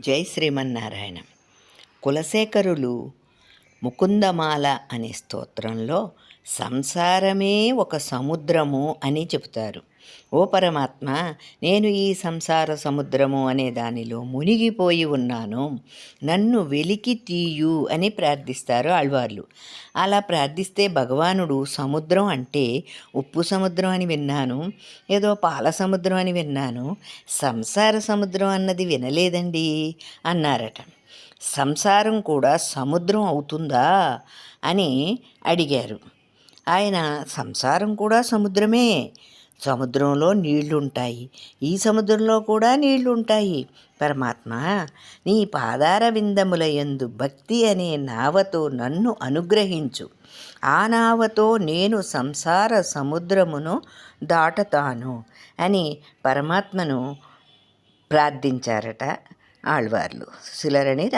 జై శ్రీమన్నారాయణ. కులశేఖరులు ముకుందమాల అనే స్తోత్రంలో సంసారమే ఒక సముద్రము అని చెబుతారు. ఓ పరమాత్మ నేను ఈ సంసార సముద్రము అనే దానిలో మునిగిపోయి ఉన్నాను. నన్ను వెలికి తీయు అని ప్రార్థిస్తారు ఆళ్వార్లు. అలా ప్రార్థిస్తే భగవానుడు సముద్రం అంటే ఉప్పు సముద్రం అని విన్నాను ఏదో పాల సముద్రం అని విన్నాను. సంసార సముద్రం అన్నది వినలేదండి అన్నారట. సంసారం కూడా సముద్రం అవుతుందా? అని అడిగారు. ఆయన సంసారం కూడా సముద్రమే. సముద్రంలో నీళ్ళుంటాయి. ఈ సముద్రంలో కూడా నీళ్ళుంటాయి. పరమాత్మ నీ పాదార విందముల యందు భక్తి అనే నావతో నన్ను అనుగ్రహించు. ఆ నావతో నేను సంసార సముద్రమును దాటతాను అని పరమాత్మను ప్రార్థించారట ఆళ్వార్లు. శిలరణి